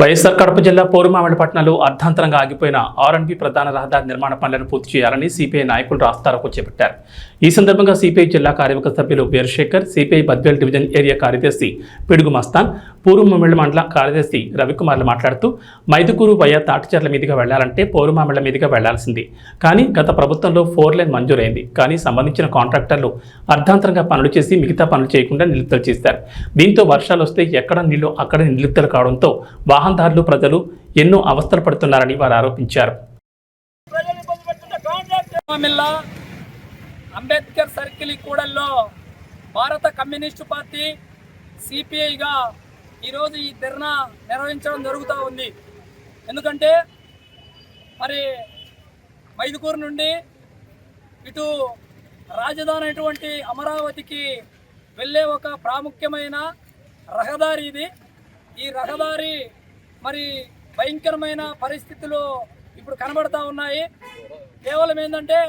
వైఎస్ఆర్ కడప జిల్లా పట్టణంలో అర్ధాంతరంగా ఆగిపోయిన ఆర్ఎన్బి ప్రధాన రహదారి నిర్మాణ పనులను పూర్తి చేయాలని సిపిఐ నాయకులు రాస్తారోకు చేపట్టారు. ఈ సందర్భంగా సిపిఐ జిల్లా కార్యవర్గ సభ్యులు Veerasekhar CPI Badvel division area కార్యదర్శి పిడుగు మస్తాన్ పూర్వమామిళ్ళ మండల కార్యదర్శి రవికుమార్లు మాట్లాడుతూ మైదుకూరు వయా తాటిచెర్ల మీదుగా వెళ్ళాలంటే పౌరుమామిళ్ళ మీదుగా వెళ్ళాల్సింది. కానీ గత ప్రభుత్వంలో ఫోర్ లైన్ మంజూరైంది. కానీ సంబంధించిన కాంట్రాక్టర్లు అర్ధాంతరంగా పనులు చేసి మిగతా పనులు చేయకుండా నిలుపుదల చేశారు. దీంతో వర్షాలు వస్తే ఎక్కడ నీళ్ళు అక్కడ నిలుపుదల కావడంతో వాహన వాహనదారులు ప్రజలు ఎన్నో అవస్థలు పడుతున్నారని వారు ఆరోపించారు. అంబేద్కర్ సర్కిల్ కూడల్లో భారత కమ్యూనిస్టు పార్టీ సిపిఐగా ఈరోజు ఈ ధర్నా నిర్వహించడం జరుగుతూ ఉంది. ఎందుకంటే మరి మైదుకూరు నుండి ఇటు రాజధాని అయినటువంటి అమరావతికి వెళ్ళే ఒక ప్రాముఖ్యమైన రహదారి ఇది. ఈ రహదారి మరి భయంకరమైన పరిస్థితులు ఇప్పుడు కనబడతా ఉన్నాయి. కేవలం ఏంటంటే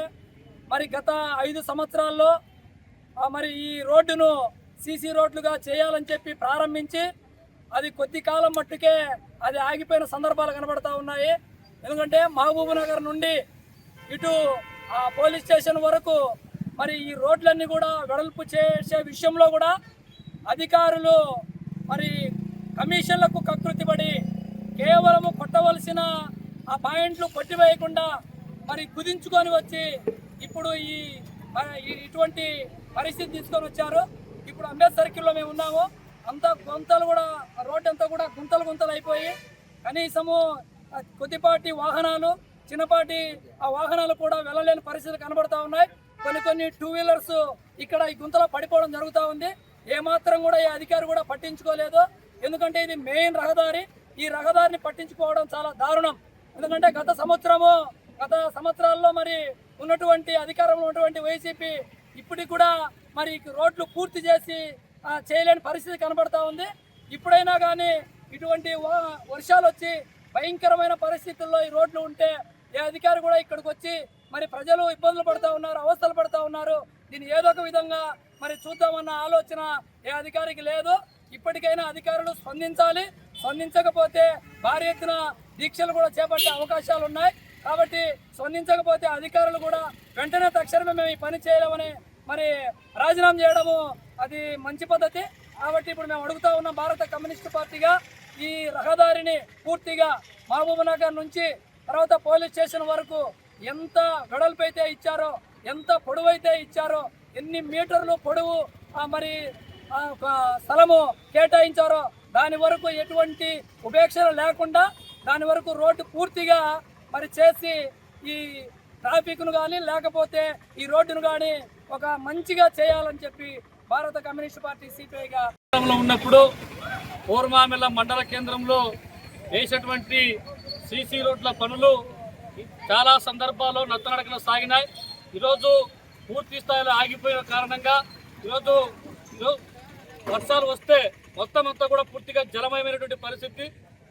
మరి గత ఐదు సంవత్సరాల్లో మరి ఈ రోడ్డును సీసీ రోడ్లుగా చేయాలని చెప్పి ప్రారంభించి అది కొద్ది కాలం మట్టుకే అది ఆగిపోయిన సందర్భాలు కనబడతా ఉన్నాయి. ఎందుకంటే మహబూబ్ నగర్ నుండి ఇటు ఆ పోలీస్ స్టేషన్ వరకు మరి ఈ రోడ్లన్నీ కూడా వెడల్పు చేసే విషయంలో కూడా అధికారులు మరి కమిషన్లకు కకృతిపడి కేవలము కొట్టవలసిన ఆ పాయింట్లు కొట్టివేయకుండా మరి కుదించుకొని వచ్చి ఇప్పుడు ఈ ఇటువంటి పరిస్థితి తీసుకొని వచ్చారు. ఇప్పుడు అంబేద్ సర్కిల్లో మేము ఉన్నాము. అంతా గుంతలు కూడా రోడ్డు అంతా కూడా గుంతలు గుంతలు అయిపోయి కనీసము కొద్దిపాటి వాహనాలు చిన్నపాటి ఆ వాహనాలు కూడా వెళ్ళలేని పరిస్థితులు కనబడతా ఉన్నాయి. కొన్ని కొన్ని టూ వీలర్స్ ఇక్కడ ఈ గుంతలో పడిపోవడం జరుగుతూ ఉంది. ఏమాత్రం కూడా ఈ అధికారి కూడా పట్టించుకోలేదు. ఎందుకంటే ఇది మెయిన్ రహదారి. ఈ రహదారిని పట్టించుకోవడం చాలా దారుణం. ఎందుకంటే గత సంవత్సరము గత సంవత్సరాల్లో మరి ఉన్నటువంటి అధికారంలో ఉన్నటువంటి వైసీపీ ఇప్పటికి కూడా మరి రోడ్లు పూర్తి చేసి చేయలేని పరిస్థితి కనబడతా ఉంది. ఇప్పుడైనా కానీ ఇటువంటి వర్షాలు వచ్చి భయంకరమైన పరిస్థితుల్లో ఈ రోడ్లు ఉంటే ఏ అధికారి కూడా ఇక్కడికి వచ్చి మరి ప్రజలు ఇబ్బందులు పడుతూ ఉన్నారు అవస్థలు పడుతూ ఉన్నారు. దీన్ని ఏదో ఒక విధంగా మరి చూద్దామన్న ఆలోచన ఏ అధికారికి లేదు. ఇప్పటికైనా అధికారులు స్పందించాలి. స్పందించకపోతే భారీ ఎత్తున దీక్షలు కూడా చేపట్టే అవకాశాలు ఉన్నాయి. కాబట్టి స్పందించకపోతే అధికారులు కూడా వెంటనే తక్షణమే మేము ఈ పని చేయలేమని మరి రాజీనామా చేయడము అది మంచి పద్ధతి. కాబట్టి ఇప్పుడు మేము అడుగుతా ఉన్న భారత కమ్యూనిస్ట్ పార్టీగా. ఈ రహదారిని పూర్తిగా మహబూబ్ నగర్ నుంచి తర్వాత పోలీస్ స్టేషన్ వరకు ఎంత వెడల్పు అయితే ఇచ్చారో ఎంత పొడవైతే ఇచ్చారో ఎన్ని మీటర్లు పొడవు మరి స్థలము కేటాయించారో దాని వరకు ఎటువంటి ఉపేక్షలు లేకుండా దాని వరకు రోడ్డు పూర్తిగా మరి చేసి ఈ ట్రాఫిక్ను కానీ లేకపోతే ఈ రోడ్డును కానీ ఒక మంచిగా చేయాలని చెప్పి భారత కమ్యూనిస్ట్ పార్టీ సిపిఐగా ఉన్నప్పుడు పూర్మామిల మండల కేంద్రంలో వేసేటువంటి సీసీ రోడ్ల పనులు చాలా సందర్భాల్లో నత్తనడకన సాగినాయి. ఈరోజు పూర్తి స్థాయిలో ఆగిపోయిన కారణంగా ఈరోజు వర్షాలు వస్తే మొత్తం అంతా కూడా పూర్తిగా జలమయమైనటువంటి పరిస్థితి.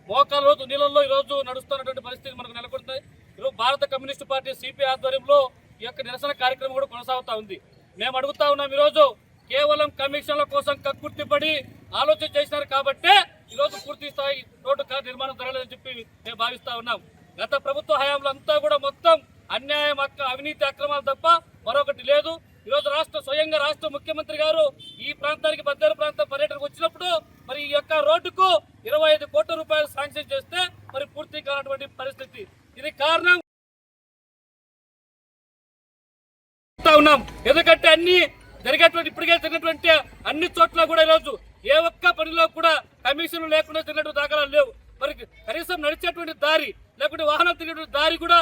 మోకాల రోజు నీళ్ళల్లో ఈరోజు నడుస్తున్నటువంటి పరిస్థితి మనకు నెలకొంటాయి ఈరోజు భారత కమ్యూనిస్టు పార్టీ సిపి ఆధ్వర్యంలో ఈ యొక్క నిరసన కార్యక్రమం కూడా కొనసాగుతా ఉంది. మేము అడుగుతా ఉన్నాం ఈరోజు కేవలం కమిషన్ల కోసం కక్కుర్తిపడి ఆలోచన చేసినారు కాబట్టే ఈరోజు పూర్తి స్థాయి రోడ్డు కార్ నిర్మాణం జరగలేదని చెప్పి మేము భావిస్తా ఉన్నాం. గత ప్రభుత్వ హయాంలో అంతా కూడా మొత్తం అన్యాయం అక్క అవినీతి అక్రమాలు తప్ప మరొకటి లేదు. ఈరోజు రాష్ట్ర స్వయంగా రాష్ట్ర ముఖ్యమంత్రి గారు ఈ ప్రాంతానికి బద్దరు ప్రాంతం పర్యటనకు వచ్చినప్పుడు ఈ యొక్క రోడ్డుకు ఇరవై ఐదు కోట్ల రూపాయలు శాంక్షన్ చేస్తే మరి పూర్తి కానటువంటి పరిస్థితి. ఇది కారణం. ఉన్నాం. ఎందుకంటే అన్ని జరిగేటువంటి ఇప్పటికే జరిగినటువంటి అన్ని చోట్ల కూడా ఈరోజు ఏ ఒక్క పనిలో కూడా కమిషన్ లేకుండా జరిగినట్టు దాఖలాలు లేవు. మరి కనీసం నడిచేటువంటి దారి లేకుంటే వాహనం తిరిగేటువంటి దారి కూడా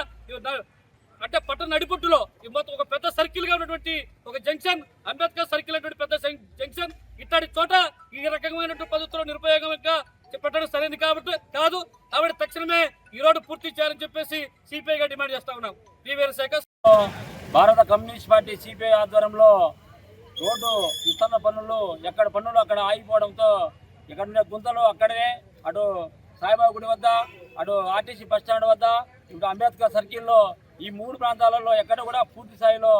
అంటే పట్టణ నడిపుట్టులో ఈ మొత్తం ఒక పెద్ద సర్కిల్గా ఉన్నటువంటి ఒక జంక్షన్ అంబేద్కర్ సర్కిల్ అనేటువంటి పెద్ద జంక్షన్ ఇట్లాంటి చోట ఈ రకమైనటువంటి పద్ధతులు నిరుపయోగంగా పెట్టడం సరైనది కాబట్టి కాదు కాబట్టి తక్షణమే ఈ రోడ్డు పూర్తి చేయాలని చెప్పేసి సిపిఐగా డిమాండ్ చేస్తా ఉన్నాం. పి వీరశేఖర్. భారత కమ్యూనిస్ట్ పార్టీ సిపిఐ ఆధ్వర్యంలో రోడ్డు విస్తరణ పనులు ఎక్కడ పనులు అక్కడ ఆగిపోవడంతో ఇక్కడ గుంతలు అక్కడే అటు సాయిబాబా గుడి వద్ద అటు ఆర్టీసీ బస్ స్టాండ్ వద్ద ఇప్పుడు అంబేద్కర్ సర్కిల్లో ఈ మూడు ప్రాంతాలలో ఎక్కడ కూడా పూర్తి స్థాయిలో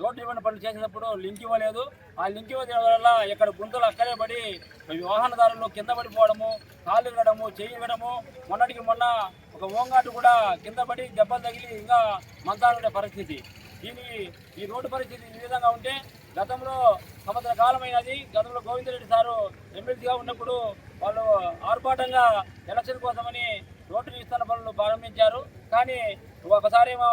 రోడ్డు ఇవ్వని పనులు చేసినప్పుడు లింక్ ఇవ్వలేదు. ఆ లింక్ ఇవ్వడం వల్ల ఎక్కడ గుంతలు అక్కడే పడి వాహనదారులు కింద పడిపోవడము కాళ్ళు ఇవ్వడము చేయి ఇవ్వడము మొన్నటికి మొన్న ఒక ఓంగాటు కూడా కింద పడి దెబ్బలు తగిలి ఇంకా మంచాలుండే పరిస్థితి. దీని ఈ రోడ్డు పరిస్థితి ఈ విధంగా ఉంటే గతంలో సంవత్సర కాలమైనది. గతంలో గోవిందరెడ్డి సారు ఎమ్మెల్సీగా ఉన్నప్పుడు వాళ్ళు ఆర్భాటంగా ఎలక్షన్ కోసమని రోడ్డు విస్తరణ పనులు ప్రారంభించారు. కానీ ఒకసారి ఏమో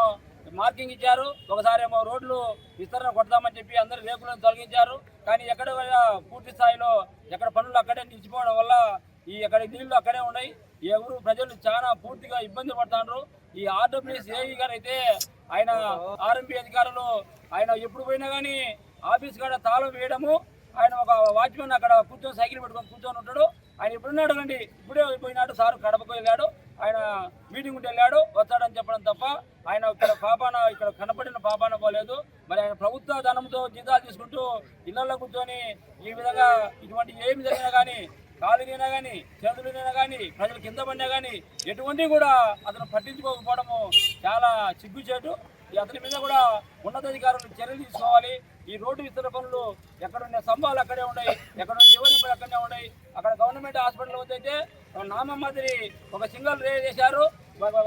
మార్కింగ్ ఇచ్చారు ఒకసారి ఏమో రోడ్లు విస్తరణ కొడదామని చెప్పి అందరు రేకులను తొలగించారు. కానీ ఎక్కడ పూర్తి స్థాయిలో ఎక్కడ పనులు అక్కడే నిలిచిపోవడం వల్ల ఈ ఎక్కడ నీళ్ళు అక్కడే ఉన్నాయి. ఎవరు ప్రజలు చాలా పూర్తిగా ఇబ్బంది పడుతున్నారు. ఈ ఆర్డబ్ల్యూఎస్ ఏఈ గారు అయితే ఆయన ఆర్ఎంపీ అధికారులు ఆయన ఎప్పుడు పోయినా కానీ ఆఫీస్ కాడ తాళం వేయడము ఆయన ఒక వాచ్మెన్ అక్కడ కూర్చొని సైకిల్ పెట్టుకొని కూర్చొని ఉంటాడు. ఆయన ఎప్పుడున్నాడు అండి ఇప్పుడే పోయినాడు సార్ కడపకు వెళ్ళాడు. ఆయన మీటింగ్ ఉంటే వెళ్ళాడు వస్తాడని చెప్పడం తప్ప ఆయన ఇక్కడ పాపాన ఇక్కడ కనపడిన పాపాన పోలేదు. మరి ఆయన ప్రభుత్వ ధనంతో జీతాలు తీసుకుంటూ ఇళ్ళలో కూర్చొని ఈ విధంగా ఇటువంటి ఏమి జరిగినా కానీ కాలుగైనా కానీ చేతులైనా కానీ ప్రజలు కింద పడినా కానీ ఎటువంటి కూడా అతను పట్టించుకోకపోవడము చాలా సిగ్గుచేటు ఈ అతని మీద కూడా ఉన్నతాధికారులు చర్యలు తీసుకోవాలి. ఈ రోడ్డు విస్తరణ పనులు ఎక్కడున్న స్తంభాలు అక్కడే ఉన్నాయి ఎక్కడున్న జీవన అక్కడే ఉన్నాయి అక్కడ గవర్నమెంట్ హాస్పిటల్ వద్ద అయితే నామం మాదిరి ఒక సింగల్ రే చేశారు.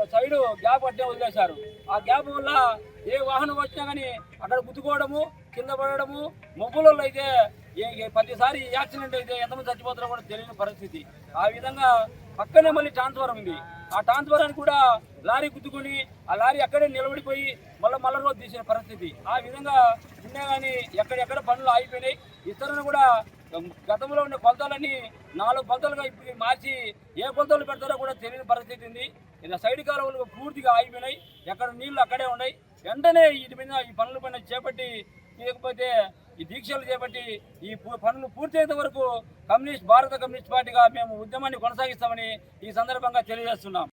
సైడ్ గ్యాప్ అట్టే వదిలేశారు. ఆ గ్యాప్ వల్ల ఏ వాహనం వచ్చినా కానీ అక్కడ గుద్దుకోవడము కింద పడడము మొబ్బులలో అయితే ఏ- ప్రతిసారి యాక్సిడెంట్ అయితే ఎంతమంది చచ్చిపోతారో కూడా తెలియని పరిస్థితి. ఆ విధంగా పక్కనే మళ్ళీ ట్రాన్స్ఫర్ ఉంది. ఆ ట్రాన్స్ఫర్ కూడా లారీ గుద్దుకొని ఆ లారీ అక్కడే నిలబడిపోయి మళ్ళీ మళ్ళీ రోజు తీసిన పరిస్థితి. ఆ విధంగా ఉన్నా కానీ ఎక్కడెక్కడ పనులు ఆగిపోయినాయి. ఇతరులను కూడా గతంలో ఉన్న కొలతలన్నీ నాలుగు కొలతలుగా ఇప్పుడు మార్చి ఏ కొలతలు పెడతారో కూడా తెలియని పరిస్థితి ఉంది. ఇలా సైడ్ కాలువలు పూర్తిగా ఆగిపోయినాయి. ఎక్కడ నీళ్ళు అక్కడే ఉన్నాయి. వెంటనే వీటి మీద ఈ పనుల పైన చేపట్టి లేకపోతే ఈ దీక్షలు చేపట్టి ఈ పనులు పూర్తయ్యేంత వరకు కమ్యూనిస్ట్ భారత కమ్యూనిస్ట్ పార్టీగా మేము ఉద్యమాన్ని కొనసాగిస్తామని ఈ సందర్భంగా తెలియజేస్తున్నాం.